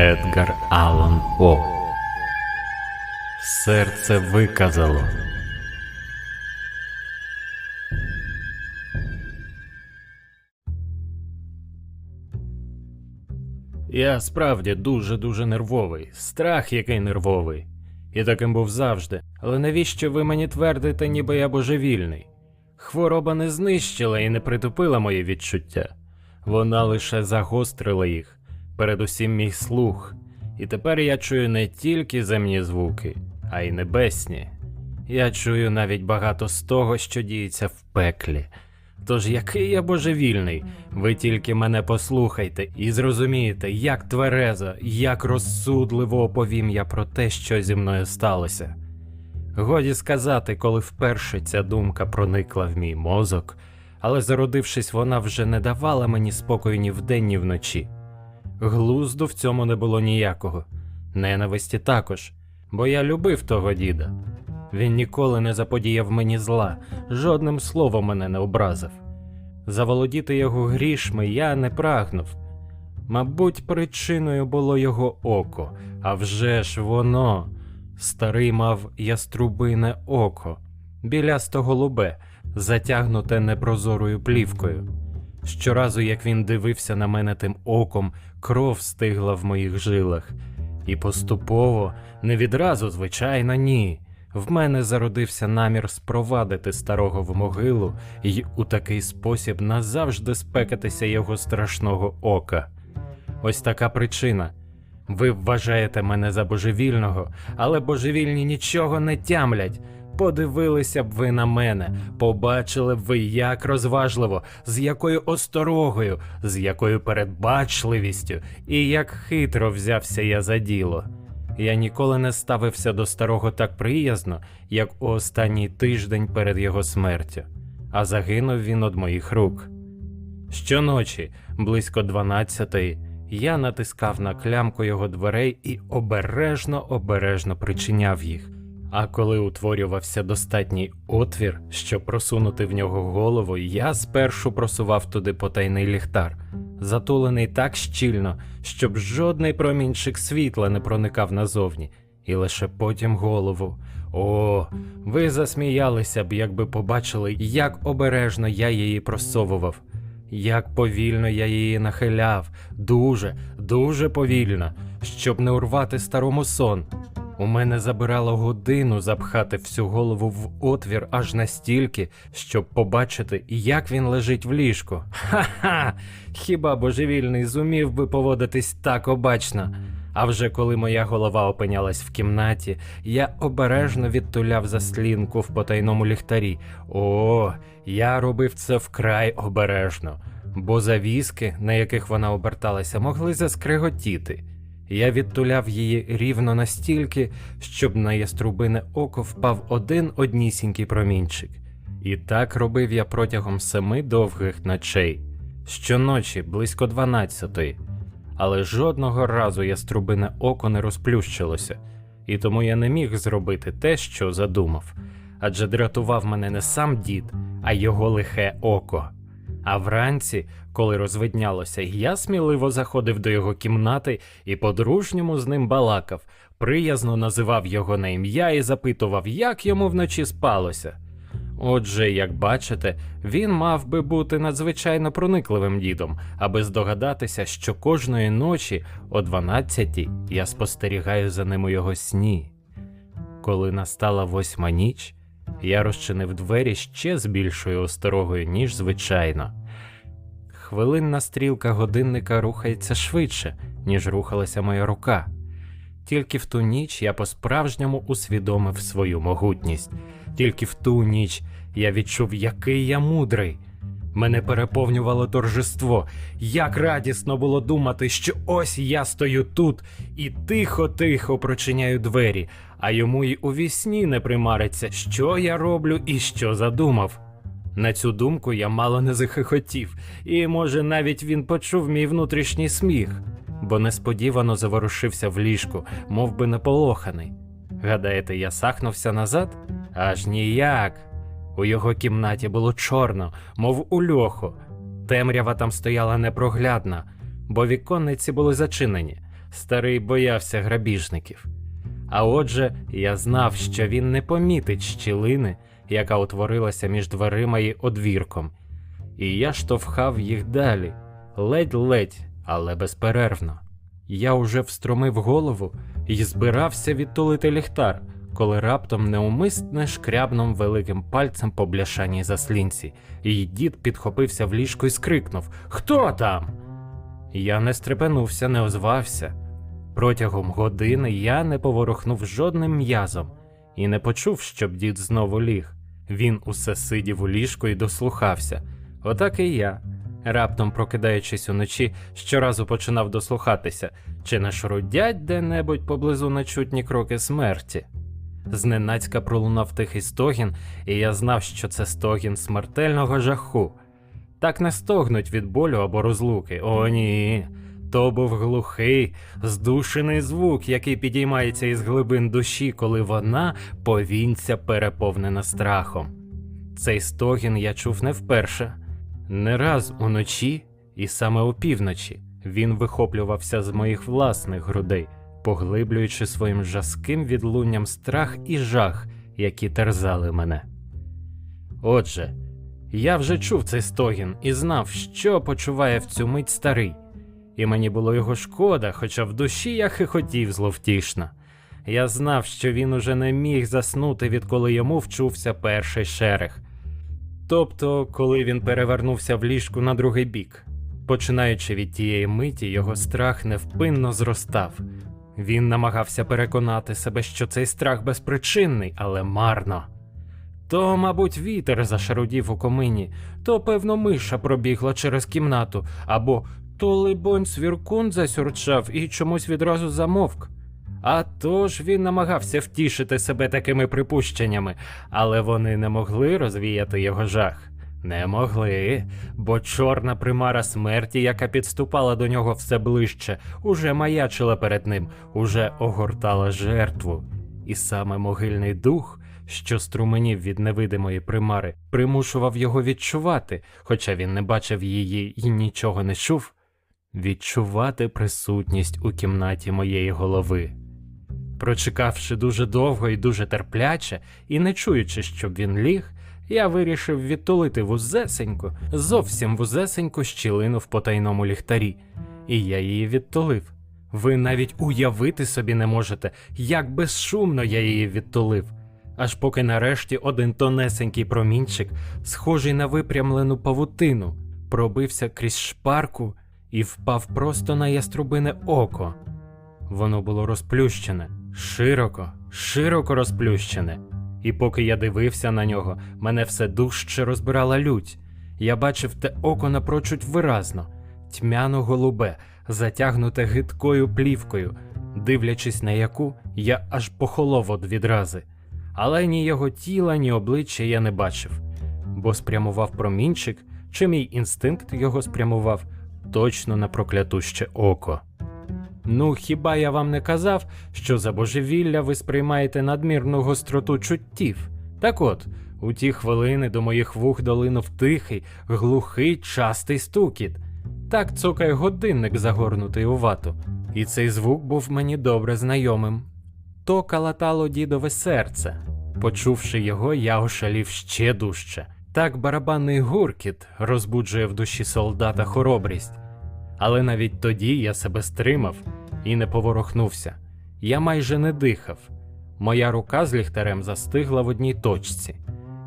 Едгар Аллан По. Серце виказало. Я справді дуже-дуже нервовий. Страх який нервовий. І таким був завжди. Але навіщо ви мені твердите, ніби я божевільний? Хвороба не знищила і не притупила мої відчуття. Вона лише загострила їх, передусім мій слух. І тепер я чую не тільки земні звуки, а й небесні. Я чую навіть багато з того, що діється в пеклі. Тож який я божевільний, ви тільки мене послухайте і зрозумієте, як тверезо, як розсудливо оповім я про те, що зі мною сталося. Годі сказати, коли вперше ця думка проникла в мій мозок, але зародившись, вона вже не давала мені спокою ні вдень, ні вночі. Глузду в цьому не було ніякого, ненависті також, бо я любив того діда. Він ніколи не заподіяв мені зла, жодним словом мене не образив. Заволодіти його грішми я не прагнув. Мабуть, причиною було його око, а вже ж воно. Старий мав яструбине око, білясто голубе, затягнуте непрозорою плівкою. Щоразу, як він дивився на мене тим оком, кров стигла в моїх жилах. І поступово, не відразу, звичайно, ні. В мене зародився намір спровадити старого в могилу і у такий спосіб назавжди спекатися його страшного ока. Ось така причина. Ви вважаєте мене за божевільного, але божевільні нічого не тямлять. Подивилися б ви на мене, побачили б ви, як розважливо, з якою осторогою, з якою передбачливістю і як хитро взявся я за діло. Я ніколи не ставився до старого так приязно, як у останній тиждень перед його смертю, а загинув він од моїх рук. Щоночі, близько дванадцятої, я натискав на клямку його дверей і обережно обережно причиняв їх. А коли утворювався достатній отвір, щоб просунути в нього голову, я спершу просував туди потайний ліхтар, затулений так щільно, щоб жодний промінчик світла не проникав назовні, і лише потім голову. О, ви засміялися б, якби побачили, як обережно я її просовував. Як повільно я її нахиляв, дуже, дуже повільно, щоб не урвати старому сон. У мене забирало годину запхати всю голову в отвір аж настільки, щоб побачити, як він лежить в ліжку. Ха-ха! Хіба божевільний зумів би поводитись так обачно? А вже коли моя голова опинялась в кімнаті, я обережно відтуляв заслінку в потайному ліхтарі. О, я робив це вкрай обережно, бо завіски, на яких вона оберталася, могли заскриготіти. Я відтуляв її рівно настільки, щоб на яструбине око впав один однісінький промінчик. І так робив я протягом семи довгих ночей, щоночі близько дванадцятої. Але жодного разу яструбине око не розплющилося, і тому я не міг зробити те, що задумав. Адже дратував мене не сам дід, а його лихе око. А вранці, коли розвиднялося, я сміливо заходив до його кімнати і по-дружньому з ним балакав, приязно називав його на ім'я і запитував, як йому вночі спалося. Отже, як бачите, він мав би бути надзвичайно проникливим дідом, аби здогадатися, що кожної ночі о 12 я спостерігаю за ним у його сні. Коли настала восьма ніч, я розчинив двері ще з більшою осторогою, ніж звичайно. Хвилинна стрілка годинника рухається швидше, ніж рухалася моя рука. Тільки в ту ніч я по-справжньому усвідомив свою могутність. Тільки в ту ніч я відчув, який я мудрий. Мене переповнювало торжество. Як радісно було думати, що ось я стою тут і тихо-тихо прочиняю двері, а йому й у вісні не примариться, що я роблю і що задумав. На цю думку я мало не захихотів, і, може, навіть він почув мій внутрішній сміх, бо несподівано заворушився в ліжку, мов би наполоханий. Гадаєте, я сахнувся назад? Аж ніяк. У його кімнаті було чорно, мов у льоху. Темрява там стояла непроглядна, бо віконниці були зачинені. старий боявся грабіжників. А отже, я знав, що він не помітить щілини, яка утворилася між дверима і одвірком, і я штовхав їх далі, ледь-ледь, але безперервно. Я уже встромив голову і збирався відтулити ліхтар, коли раптом неумисне шкрябнув великим пальцем по бляшаній заслінці, і дід підхопився в ліжко і скрикнув Хто там? Я не стрепенувся, не озвався. Протягом години я не поворухнув жодним м'язом і не почув, щоб дід знову ліг. Він усе сидів у ліжку і дослухався. Отак і я, раптом прокидаючись уночі, щоразу починав дослухатися, чи не шрудять де-небудь поблизу нечутні кроки смерті. Зненацька пролунав тихий стогін, і я знав, що це стогін смертельного жаху. Так не стогнуть від болю або розлуки. О, ні. То був глухий, здушений звук, який підіймається із глибин душі, коли вона повінця переповнена страхом. Цей стогін я чув не вперше. Не раз уночі, і саме опівночі, він вихоплювався з моїх власних грудей, поглиблюючи своїм жаским відлунням страх і жах, які терзали мене. Отже, я вже чув цей стогін і знав, що почуває в цю мить старий, і мені було його шкода, хоча в душі я хихотів зловтішно. Я знав, що він уже не міг заснути, відколи йому вчувся перший шерех. Тобто, коли він перевернувся в ліжку на другий бік. Починаючи від тієї миті, його страх невпинно зростав. Він намагався переконати себе, що цей страх безпричинний, але марно. То, мабуть, вітер зашарудів у комині, то, певно, миша пробігла через кімнату, або то, либонь, свіркун засюрчав і чомусь відразу замовк. А тож він намагався втішити себе такими припущеннями, але вони не могли розвіяти його жах. Не могли, бо чорна примара смерті, яка підступала до нього все ближче, уже маячила перед ним, уже огортала жертву. І саме могильний дух, що струменів від невидимої примари, примушував його відчувати, хоча він не бачив її і нічого не чув, відчувати присутність у кімнаті моєї голови. Прочекавши дуже довго і дуже терпляче, і не чуючи, щоб він ліг, я вирішив відтулити вузесеньку, зовсім вузесеньку щілину в потайному ліхтарі, і я її відтулив. Ви навіть уявити собі не можете, як безшумно я її відтулив, аж поки нарешті один тонесенький промінчик, схожий на випрямлену павутину, пробився крізь шпарку і впав просто на яструбине око. Воно було розплющене, широко, широко розплющене. І поки я дивився на нього, мене все дужче розбирала лють. Я бачив те око напрочуть виразно, тьмяно голубе, затягнуте гидкою плівкою, дивлячись на яку я аж похолов од відрази. Але ні його тіла, ні обличчя я не бачив, бо спрямував промінчик, чи мій інстинкт його спрямував точно на проклятуще око. Ну, хіба я вам не казав, що за божевілля ви сприймаєте надмірну гостроту чуттів? Так от, у ті хвилини до моїх вух долинув тихий, глухий, частий стукіт. Так цокає годинник, загорнутий у вату, і цей звук був мені добре знайомим. То калатало дідове серце. Почувши його, я ошалів ще дужче. Так барабанний гуркіт розбуджує в душі солдата хоробрість. Але навіть тоді я себе стримав і не поворухнувся. Я майже не дихав. Моя рука з ліхтарем застигла в одній точці.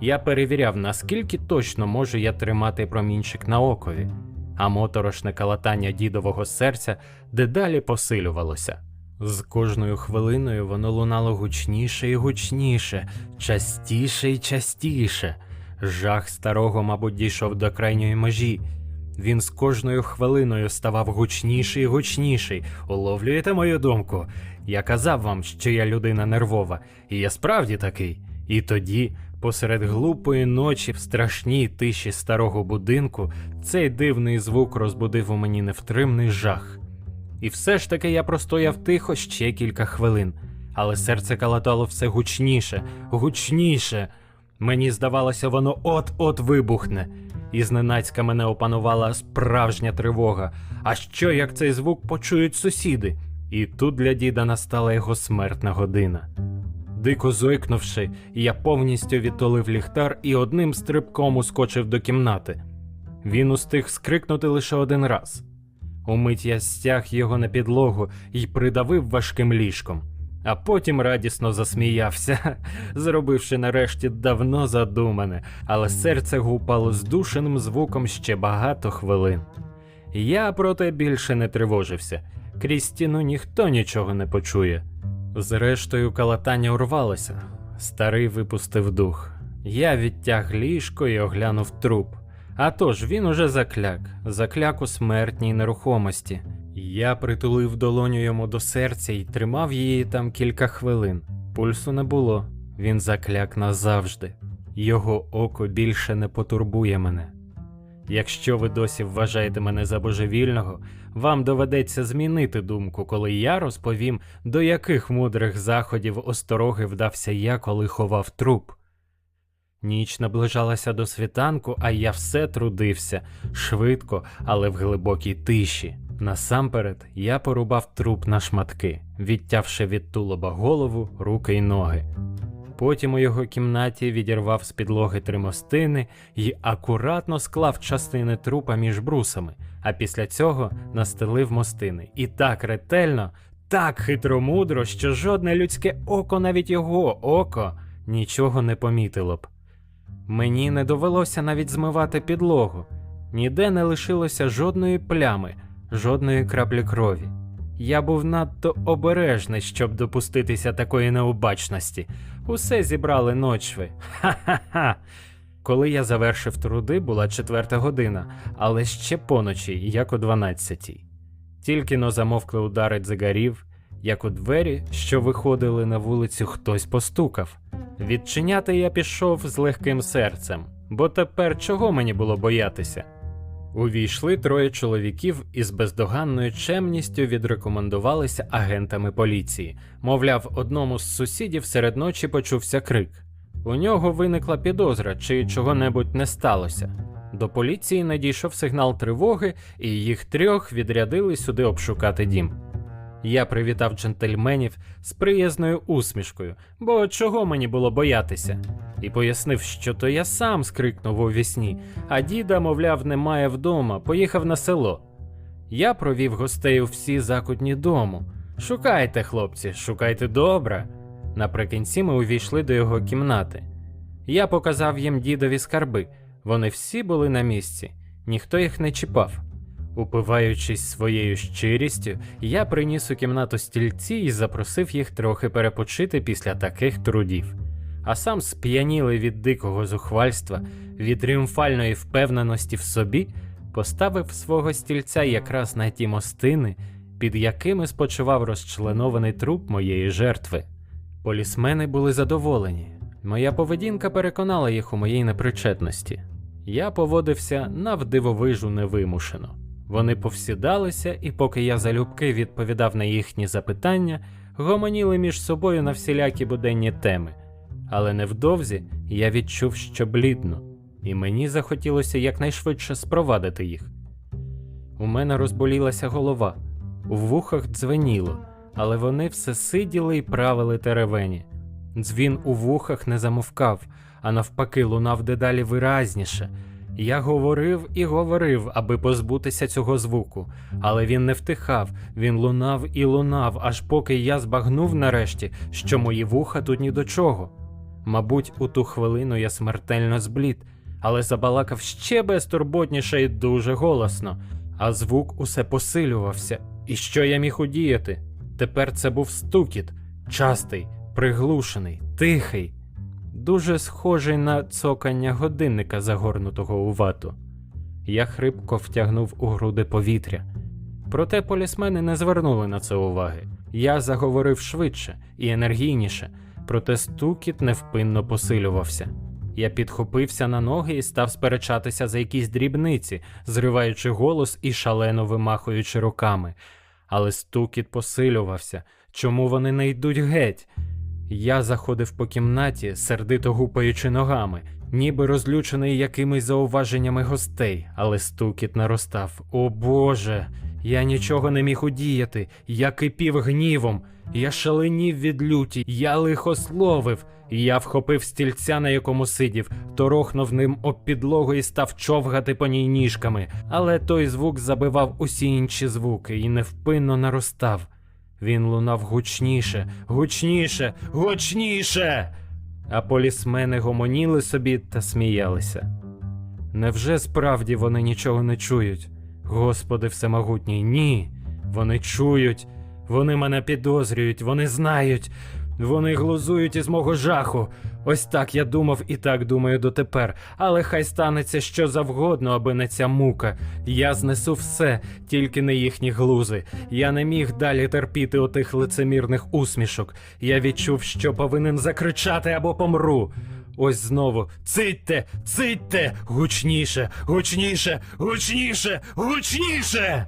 Я перевіряв, наскільки точно можу я тримати промінчик на окові, а моторошне калатання дідового серця дедалі посилювалося. З кожною хвилиною воно лунало гучніше і гучніше, частіше і частіше. Жах старого, мабуть, дійшов до крайньої межі. Він з кожною хвилиною ставав гучніший і гучніший. Уловлюєте мою думку? Я казав вам, що я людина нервова, і я справді такий. І тоді, посеред глупої ночі, в страшній тиші старого будинку, цей дивний звук розбудив у мені невтримний жах. І все ж таки я простояв тихо ще кілька хвилин, але серце калатало все гучніше, гучніше. Мені здавалося, воно от-от вибухне, і зненацька мене опанувала справжня тривога. А що як цей звук почують сусіди? І тут для діда настала його смертна година. Дико зойкнувши, я повністю відтолив ліхтар і одним стрибком ускочив до кімнати. Він устиг скрикнути лише один раз. Умить я стяг його на підлогу і придавив важким ліжком, а потім радісно засміявся, зробивши нарешті давно задумане, але серце гупало здушеним звуком ще багато хвилин. Я проте більше не тривожився. Крізь стіну ніхто нічого не почує. Зрештою, калатання урвалося. Старий випустив дух. Я відтяг ліжко і оглянув труп. А тож він уже закляк, закляк у смертній нерухомості. Я притулив долоню йому до серця і тримав її там кілька хвилин. Пульсу не було, він закляк назавжди. Його око більше не потурбує мене. Якщо ви досі вважаєте мене за божевільного, вам доведеться змінити думку, коли я розповім, до яких мудрих заходів остороги вдався я, коли ховав труп. Ніч наближалася до світанку, а я все трудився швидко, але в глибокій тиші. Насамперед я порубав труп на шматки, відтявши від тулоба голову, руки й ноги. Потім у його кімнаті відірвав з підлоги три мостини і акуратно склав частини трупа між брусами, а після цього настелив мостини. І так ретельно, так хитромудро, що жодне людське око, навіть його око, нічого не помітило б. Мені не довелося навіть змивати підлогу, ніде не лишилося жодної плями, жодної краплі крові. Я був надто обережний, щоб допуститися такої необачності. Усе зібрали ночви. Ха-ха-ха. Коли я завершив труди, була четверта година, але ще поночі, як о дванадцятій. Тільки но замовкли удари дзигарів, як у двері, що виходили на вулицю, хтось постукав. Відчиняти я пішов з легким серцем, бо тепер чого мені було боятися? Увійшли троє чоловіків і з бездоганною чемністю відрекомендувалися агентами поліції. Мовляв, одному з сусідів серед ночі почувся крик. У нього виникла підозра, чи чого-небудь не сталося. До поліції надійшов сигнал тривоги, і їх трьох відрядили сюди обшукати дім. Я привітав джентльменів з приязною усмішкою, бо чого мені було боятися, і пояснив, що то я сам скрикнув у вісні, а діда, мовляв, немає вдома, поїхав на село. Я провів гостей у всі закутні дому. Шукайте, хлопці, шукайте добре. Наприкінці ми увійшли до його кімнати. Я показав їм дідові скарби. Вони всі були на місці, ніхто їх не чіпав. Упиваючись своєю щирістю, я приніс у кімнату стільці і запросив їх трохи перепочити після таких трудів. А сам сп'янілий від дикого зухвальства, від тріумфальної впевненості в собі, поставив свого стільця якраз на ті мостини, під якими спочивав розчленований труп моєї жертви. Полісмени були задоволені. Моя поведінка переконала їх у моїй непричетності. Я поводився навдивовижу невимушено. Вони повсідалися, і поки я залюбки відповідав на їхні запитання, гомоніли між собою на всілякі буденні теми. Але невдовзі я відчув, що блідно, і мені захотілося якнайшвидше спровадити їх. У мене розболілася голова, у вухах дзвеніло, але вони все сиділи і правили теревені. Дзвін у вухах не замовкав, а навпаки, лунав дедалі виразніше. Я говорив і говорив, аби позбутися цього звуку, але він не втихав, він лунав і лунав, аж поки я збагнув нарешті, що мої вуха тут ні до чого. Мабуть, у ту хвилину я смертельно зблід, але забалакав ще безтурботніше і дуже голосно, а звук усе посилювався. І що я міг удіяти? Тепер це був стукіт, частий, приглушений, тихий, дуже схожий на цокання годинника, загорнутого у вату. Я хрипко втягнув у груди повітря. Проте полісмени не звернули на це уваги. Я заговорив швидше і енергійніше, проте стукіт невпинно посилювався. Я підхопився на ноги і став сперечатися за якісь дрібниці, зриваючи голос і шалено вимахуючи руками. Але стукіт посилювався. Чому вони не йдуть геть? Я заходив по кімнаті, сердито гупаючи ногами, ніби розлючений якимись зауваженнями гостей, але стукіт наростав. О Боже! Я нічого не міг удіяти, я кипів гнівом, я шаленів від люті, я лихословив. Я вхопив стільця, на якому сидів, торохнув ним об підлогу і став човгати по ній ніжками, але той звук забивав усі інші звуки і невпинно наростав. Він лунав гучніше, гучніше, гучніше. А полісмени гомоніли собі та сміялися. Невже справді вони нічого не чують? Господи всемогутній, ні. Вони чують, вони мене підозрюють, вони знають, вони глузують із мого жаху. Ось так я думав і так думаю дотепер. Але хай станеться що завгодно, аби не ця мука. Я знесу все, тільки не їхні глузи. Я не міг далі терпіти отих лицемірних усмішок. Я відчув, що повинен закричати або помру. Ось знову цитьте, цитьте! Гучніше, гучніше, гучніше, гучніше!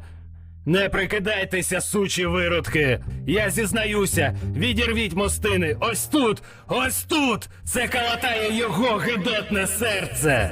Не прикидайтеся, сучі виродки! Я зізнаюся, відірвіть мостини ось тут, ось тут! Це калатає його гидотне серце!